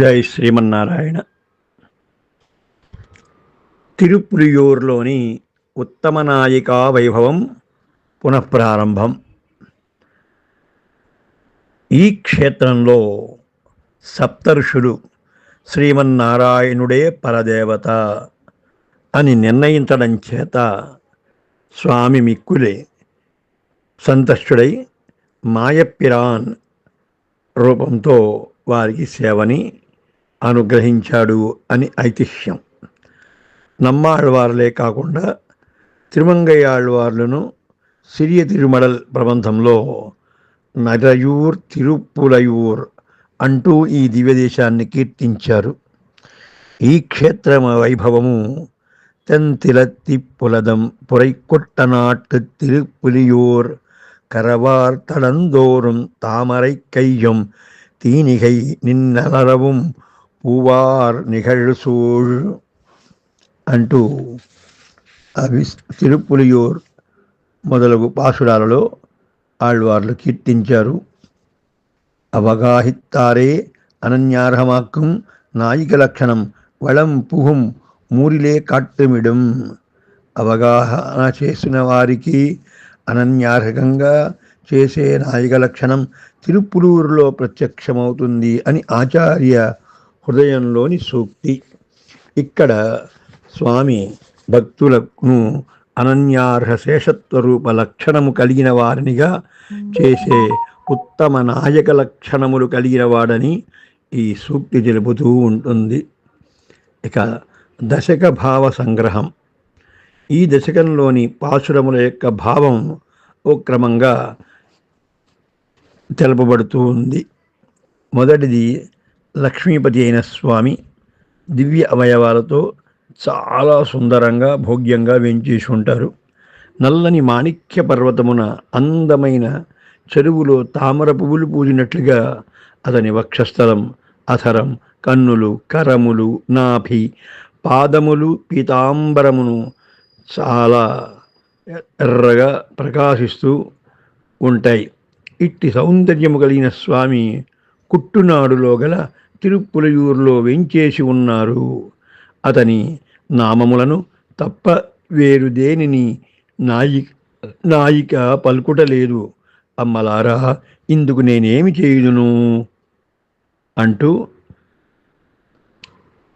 జై శ్రీమన్నారాయణ. తిరుపులియూరులోని ఉత్తమ నాయికా వైభవం పునఃప్రారంభం. ఈ క్షేత్రంలో సప్తర్షులు శ్రీమన్నారాయణుడే పరదేవత అని నిర్ణయించడం చేత స్వామి మిక్కులే సంతష్టుడై మాయప్పిరాన్ రూపంతో వారికి సేవని అనుగ్రహించాడు అని ఐతిహ్యం. నమ్మాళ్వార్లే కాకుండా తిరుమంగయ్యాళ్వార్లను సిరియ తిరుమడల్ ప్రబంధంలో నరయూర్ తిరుప్పులయూర్ అంటూ ఈ దివ్యదేశాన్ని కీర్తించారు. ఈ క్షేత్ర వైభవము తెంతిలత్తి పులదం పురైకొట్టనాట్టు తిరుపులియూర్ కరవార్ తడందోరం తామరై కయ్యం తీనిగై నిన్నలరవం పూవార్ నిఘళ్ళసూళ్ అంటూ అవి తిరుపులియూర్ మొదలగు పాసురాలలో ఆళ్వార్లు కీర్తించారు. అవగాహిత్తారే అనన్యార్హమాక్కం నాయిక లక్షణం వళం పుహుం మూరిలే కాట్టుమిడం అవగాహన చేసిన వారికి అనన్యార్హకంగా చేసే నాయిక లక్షణం తిరుపులూరులో ప్రత్యక్షమవుతుంది అని ఆచార్య హృదయంలోని సూక్తి. ఇక్కడ స్వామి భక్తులను అనన్యార్హ శేషత్వ రూప లక్షణము కలిగిన వారినిగా చేసే ఉత్తమ నాయక లక్షణములు కలిగిన వాడని ఈ సూక్తి తెలుపుతూ ఉంటుంది. ఇక దశక భావ సంగ్రహం. ఈ దశకంలోని పాశురముల యొక్క భావం ఓ క్రమంగా తెలపబడుతూ ఉంది. మొదటిది లక్ష్మీపతి అయిన స్వామి దివ్య అవయవాలతో చాలా సుందరంగా భోగ్యంగా వేంచేసి ఉంటారు నల్లని మాణిక్య పర్వతమున అందమైన చెరువులో తామర పువ్వులు పూజినట్లుగా అతని వక్షస్థలం అధరం కన్నులు కరములు నాభి పాదములు పీతాంబరమును చాలా ఎర్రగా ప్రకాశిస్తూ ఉంటాయి. ఇట్టి సౌందర్యము కలిగిన స్వామి కుట్టునాడులో గల తిరుపులయూరులో వెంచేసి ఉన్నారు. అతని నామములను తప్ప వేరు దేనిని నాయి నాయిక పలుకుటలేదు. అమ్మలారా ఇందుకు నేనేమి చేయుదును? అంటూ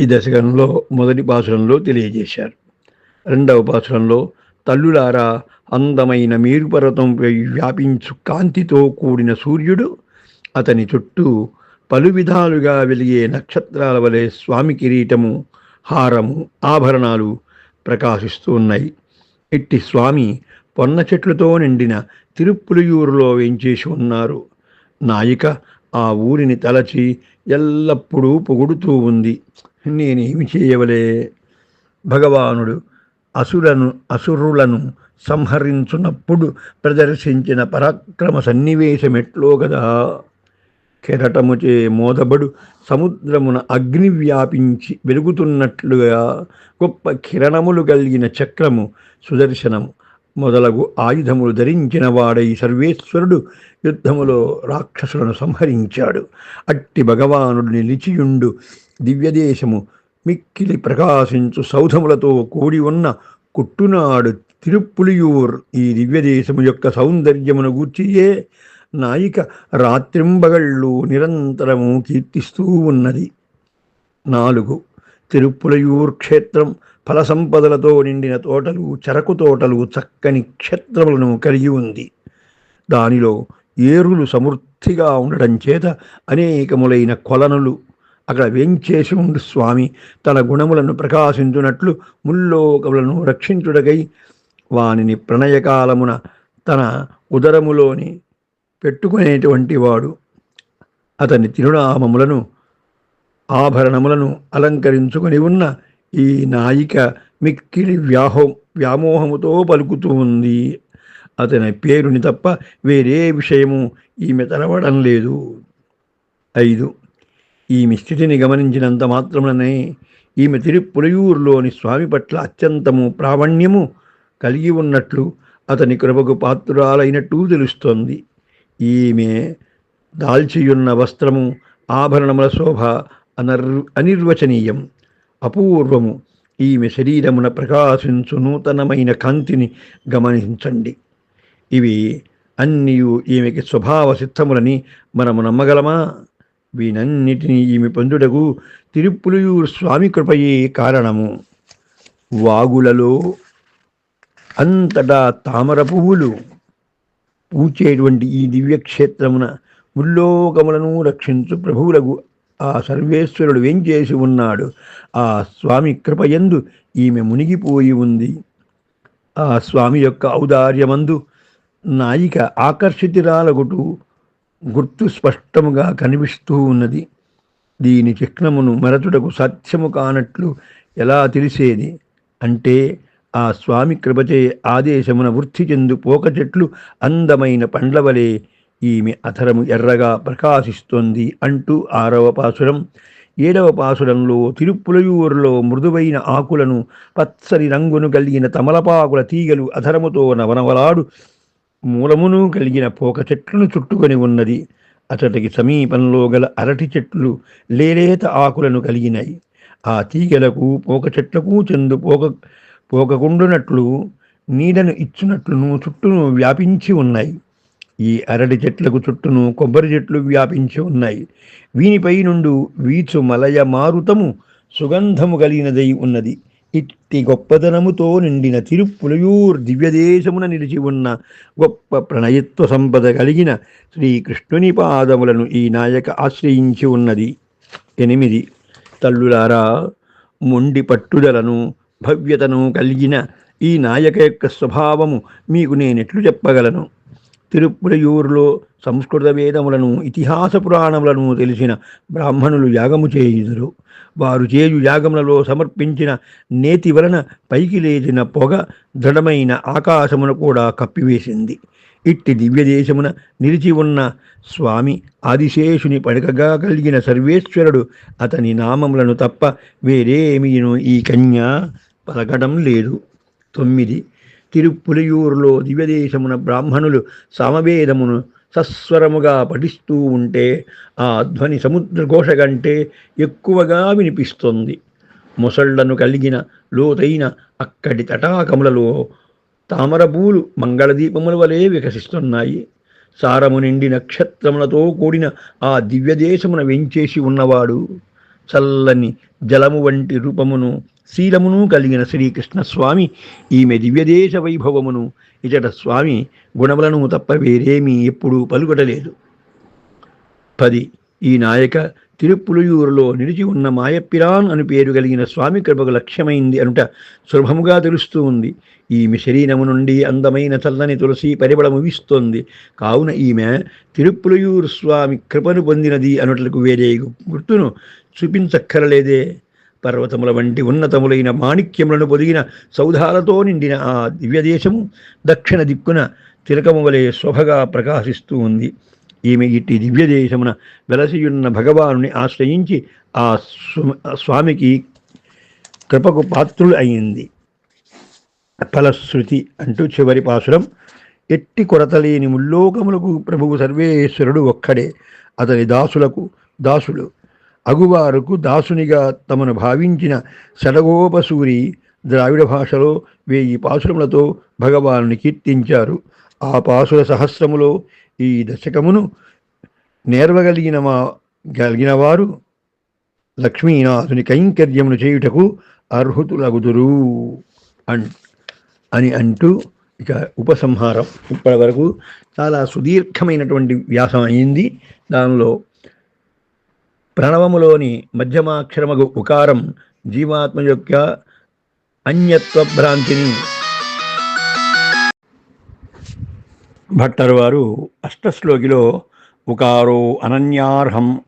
ఈ దశకంలో మొదటి పాసురంలో తెలియజేశారు. రెండవ పాసురంలో తల్లులారా అందమైన మీరుపర్వతంపై వ్యాపించు కాంతితో కూడిన సూర్యుడు అతని చుట్టూ పలు విధాలుగా వెలిగే నక్షత్రాల వలె స్వామి కిరీటము హారము ఆభరణాలు ప్రకాశిస్తూ ఉన్నాయి. ఇట్టి స్వామి పొన్న చెట్లతో నిండిన తిరుప్పులియూరులో వేంచేసి ఉన్నారు. నాయిక ఆ ఊరిని తలచి ఎల్లప్పుడూ పొగుడుతూ ఉంది. నేనేమి చేయవలే? భగవానుడు అసురను అసురులను సంహరించున్నప్పుడు ప్రదర్శించిన పరాక్రమ సన్నివేశం ఎట్లో కదా కెరటముచే మోదబడు సముద్రమున అగ్ని వ్యాపించి వెలుగుతున్నట్లుగా గొప్ప కిరణములు కలిగిన చక్రము సుదర్శనము. మొదలగు ఆయుధములు ధరించిన వాడై సర్వేశ్వరుడు యుద్ధములో రాక్షసులను సంహరించాడు. అట్టి భగవానుడు నిలిచియుండు దివ్యదేశము మిక్కిలి ప్రకాశించు సౌధములతో కూడి ఉన్న కుట్టునాడు తిరుపులియూర్ ఈ దివ్యదేశము యొక్క సౌందర్యమును గూర్చియే నాయిక రాత్రింబగళ్ళు నిరంతరము కీర్తిస్తూ ఉన్నది. నాలుగు తిరుపులయూర్ క్షేత్రం ఫల సంపదలతో నిండిన తోటలు చెరకు తోటలు చక్కని క్షేత్రములను కలిగి ఉంది. దానిలో ఏరులు సమృద్ధిగా ఉండడం చేత అనేకములైన కొలనులు అక్కడ వెంచేసి స్వామి. తన గుణములను ప్రకాశించునట్లు ముల్లోకములను రక్షించుడగై వానిని ప్రణయకాలమున తన ఉదరములోని పెట్టుకునేటువంటి వాడు అతని తిరునామములను ఆభరణములను అలంకరించుకొని ఉన్న ఈ నాయిక మిక్కిలి వ్యాహో వ్యామోహముతో పలుకుతూ ఉంది. అతని పేరుని తప్ప వేరే విషయము ఈమె తెలవడం లేదు. ఐదు. ఈమె స్థితిని గమనించినంత మాత్రముననే ఈమె తిరుపులయూరులోని స్వామి పట్ల అత్యంతము ప్రావణ్యము కలిగి ఉన్నట్లు అతని కృపకు పాత్రురాలైనట్టు తెలుస్తోంది. ఈమె దాల్చియున్న వస్త్రము ఆభరణముల శోభ అనర్ అనిర్వచనీయం. అపూర్వము ఈమె శరీరమున ప్రకాశించు నూతనమైన కాంతిని గమనించండి. ఇవి అన్నీ ఈమెకి స్వభావ సిద్ధములని మనము నమ్మగలమా? వీనన్నిటినీ ఈమె పొందుటకు తిరుప్పులయూరు స్వామి కృపయే కారణము. వాగులలో అంతటా తామర పువ్వులు పూచేటువంటి ఈ దివ్యక్షేత్రమున ముల్లోకములను రక్షించు ప్రభువులకు ఆ సర్వేశ్వరుడు వేంచేసి ఉన్నాడు? ఆ స్వామి కృపయందు ఈమె మునిగిపోయి ఉంది. ఆ స్వామి యొక్క ఔదార్యమందు నాయిక ఆకర్షితిరాలగుటు గుర్తు స్పష్టముగా కనిపిస్తూ ఉన్నది. దీని చిహ్నమును మరచుటకు సత్యము కానట్లు ఎలా తెలిసేది? అంటే ఆ స్వామి కృపచే ఆదేశమున వృద్ధి చెందు పోక చెట్లు అందమైన పండ్లవలే. ఈమె అధరము ఎర్రగా ప్రకాశిస్తోంది అంటూ ఆరవ పాసురం ఏడవ పాసురంలో తిరుప్పులయూరులో మృదువైన ఆకులను పచ్చని రంగును కలిగిన తమలపాకుల తీగలు అధరముతో నవనవలాడు మూలమును కలిగిన పోక చెట్లను చుట్టుకొని ఉన్నది. అతడికి సమీపంలో గల అరటి చెట్లు లేలేత ఆకులను కలిగినాయి ఆ తీగలకు పోక చెట్లకు చెందు పోక పోకకుండునట్లు నీడను ఇచ్చినట్లును చుట్టూను వ్యాపించి ఉన్నాయి. ఈ అరటి చెట్లకు చుట్టూను కొబ్బరి చెట్లు వ్యాపించి ఉన్నాయి. వీనిపై నుండి వీచు మలయ మారుతము సుగంధము కలిగినదై ఉన్నది. ఇట్టి గొప్పదనముతో నిండిన తిరుపులయూర్ దివ్యదేశమున నిలిచి ఉన్న గొప్ప ప్రణయత్వ సంపద కలిగిన శ్రీకృష్ణుని పాదములను ఈ నాయక ఆశ్రయించి ఉన్నది. ఎనిమిది. తల్లులారా మొండి పట్టుదలను భవ్యతను కలిగిన ఈ నాయక యొక్క స్వభావము మీకు నేనెట్లు చెప్పగలను. తిరుప్పురయూరులో సంస్కృత వేదములను ఇతిహాస పురాణములను తెలిసిన బ్రాహ్మణులు యాగము చేయుదురు. వారు చేయు యాగములలో సమర్పించిన నేతి వలన పైకి లేచిన పొగ దృఢమైన ఆకాశమును కూడా కప్పివేసింది. ఇట్టి దివ్యదేశమున నిలిచి ఉన్న స్వామి ఆదిశేషుని పడకగా కలిగిన సర్వేశ్వరుడు అతని నామములను తప్ప వేరేమియును ఈ కన్య పలకడం లేదు. తొమ్మిది. తిరుప్పులయూరులో దివ్యదేశమున బ్రాహ్మణులు సామవేదమును సస్వరముగా పఠిస్తూ ఉంటే ఆ ధ్వని సముద్రఘోష కంటే ఎక్కువగా వినిపిస్తుంది. ముసళ్ళను కలిగిన లోతైన అక్కడి తటాకములలో తామరపూలు మంగళదీపముల వలె వికసిస్తున్నాయి. సారము నిండి నక్షత్రములతో కూడిన ఆ దివ్యదేశమున వెంచేసి ఉన్నవాడు చల్లని జలము వంటి రూపమును శీలమును కలిగిన శ్రీకృష్ణస్వామి ఈమె దివ్యదేశ వైభవమును ఇచట స్వామి గుణములను తప్ప వేరేమీ ఎప్పుడూ పలుకటలేదు. పది. ఈ నాయక తిరుప్పులయూరులో నిలిచి ఉన్న మాయప్పిరాన్ అని పేరు కలిగిన స్వామి కృపకు లక్ష్యమైంది అనుట సులభముగా తెలుస్తూ ఉంది. ఈమె శరీరము నుండి అందమైన చల్లని తులసి పరిబళము వీస్తోంది. కావున ఈమె తిరుప్పులయూరు స్వామి కృపను పొందినది అనుటకు వేరే గుర్తును చూపించక్కరలేదే. పర్వతముల వంటి ఉన్నతములైన మాణిక్యములను పొదిగిన సౌధాలతో నిండిన ఆ దివ్యదేశము దక్షిణ దిక్కున తిలకము వలె శోభగా ప్రకాశిస్తూ ఉంది. ఈమె ఇట్టి దివ్యదేశమున వెలసియున్న భగవానుని ఆశ్రయించి ఆ స్వ- స్వామికి కృపకు పాత్రులు అయింది. ఫలశ్రుతి అంటూ చివరి పాసురం ఎట్టి కొరతలేని ముల్లోకములకు ప్రభువు సర్వేశ్వరుడు ఒక్కడే. అతని దాసులకు దాసుడు అగువారుకు దాసునిగా తమను భావించిన సడగోపసూరి ద్రావిడ భాషలో వేయి పాసురములతో భగవానుని కీర్తించారు. ఆ పాసుర సహస్రములో ఈ దశకమును నేర్వగలిగిన మా గలిగినవారు లక్ష్మీనాథుని కైంకర్యమును చేయుటకు అర్హుతులగుదురు అన్ అని అంటూ ఇక ఉపసంహారం ఇప్పటి వరకు చాలా సుదీర్ఘమైనటువంటి వ్యాసం అయింది. దానిలో ప్రణవములోని మధ్యమాక్షరమగు ఉకారం జీవాత్మ యొక్క అన్యత్వ భ్రాంతిని భట్టరు వారు అష్టశ్లోకిలో ఉకారో అనన్యార్హం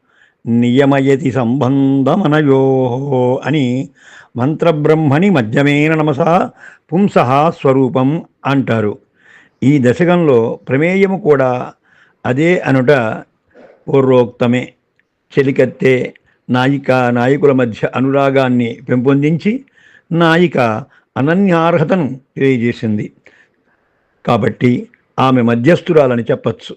నియమయతి సంబంధమనయో అని మంత్రబ్రహ్మని మధ్యమేన నమస పుంస స్వరూపం అంటారు. ఈ దశకంలో ప్రమేయము కూడా అదే అనుట పూర్వోక్తమే. చెలికత్తే నాయిక నాయకుల మధ్య అనురాగాన్ని పెంపొందించి నాయిక అనన్యార్హతను తెలియజేసింది. కాబట్టి ఆమె మధ్యస్థురాలని చెప్పచ్చు.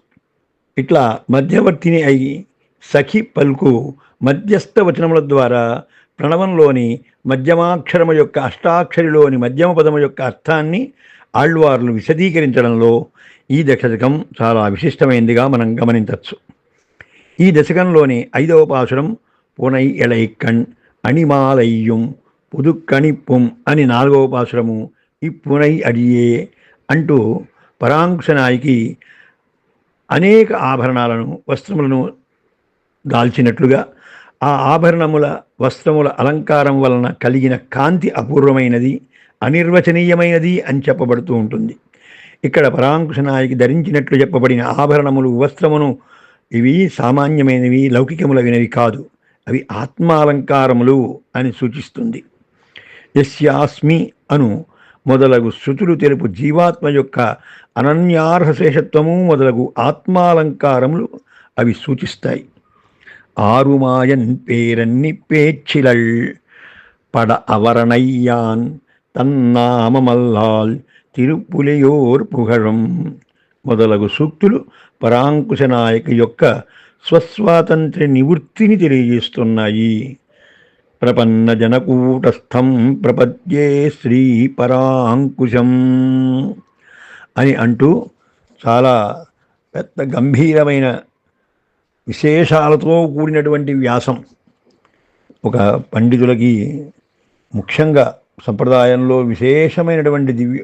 ఇట్లా మధ్యవర్తిని అయి సఖి పల్కు మధ్యస్థ వచనముల ద్వారా ప్రణవంలోని మధ్యమాక్షరము యొక్క అష్టాక్షరిలోని మధ్యమ పదము యొక్క అర్థాన్ని ఆళ్వార్లు విశదీకరించడంలో ఈ దశకం చాలా విశిష్టమైందిగా మనం గమనించవచ్చు ఈ దశకంలోనే ఐదవ పాసురం పునై ఎలైక్కణ్ అణిమాలయ్యం పుదుక్కణిప్పుం అని నాలుగవ పాసురము ఇప్పునై అడియే అంటూ పరాంకుశనాయికి అనేక ఆభరణాలను వస్త్రములను దాల్చినట్లుగా ఆ ఆభరణముల వస్త్రముల అలంకారం వలన కలిగిన కాంతి అపూర్వమైనది అనిర్వచనీయమైనది అని చెప్పబడుతూ ఉంటుంది. ఇక్కడ పరాంకుశ నాయకి ధరించినట్లు చెప్పబడిన ఆభరణములు వస్త్రమును ఇవి సామాన్యమైనవి లౌకికములైనవి కాదు అవి ఆత్మాలంకారములు అని సూచిస్తుంది యస్యాస్మి అను మొదలగు శృతులు తెలుపు జీవాత్మ యొక్క అనన్యార్హ శేషత్వము మొదలగు ఆత్మాలంకారములు అవి సూచిస్తాయి ஆறுமாயன் பேரன்னி பேச்சிலள் பட அவரணையான் తన్నామమల్లాల్ తిరుపులియోర్ పుగళం మొదలగు సూక్తులు పరాంకుశ నాయక యొక్క స్వస్వాతంత్ర్య నివృత్తిని తెలియజేస్తున్నాయి. ప్రపన్న జనకూటస్థం ప్రపద్యే శ్రీ పరాంకుశం అని అంటూ చాలా పెద్ద గంభీరమైన విశేషాలతో కూడినటువంటి వ్యాసం. ఒక పండితులకి ముఖ్యంగా సంప్రదాయంలో విశేషమైనటువంటి దివ్య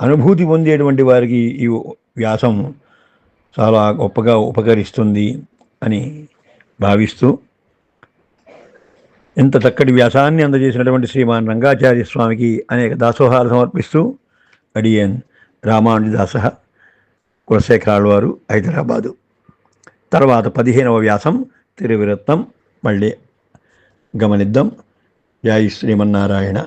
అనుభూతి పొందేటువంటి వారికి ఈ వ్యాసం చాలా గొప్పగా ఉపకరిస్తుంది అని భావిస్తూ ఇంత చక్కటి వ్యాసాన్ని అందజేసినటువంటి శ్రీమాన్ రంగాచార్య స్వామికి అనేక దాసోహాలు సమర్పిస్తూ అడియన్ రామానుజదాస కులశేఖరాలు వారు హైదరాబాదు. తర్వాత పదిహేనవ వ్యాసం తిరువిరత్నం మళ్ళీ గమనిద్దాం. జై శ్రీమన్నారాయణ.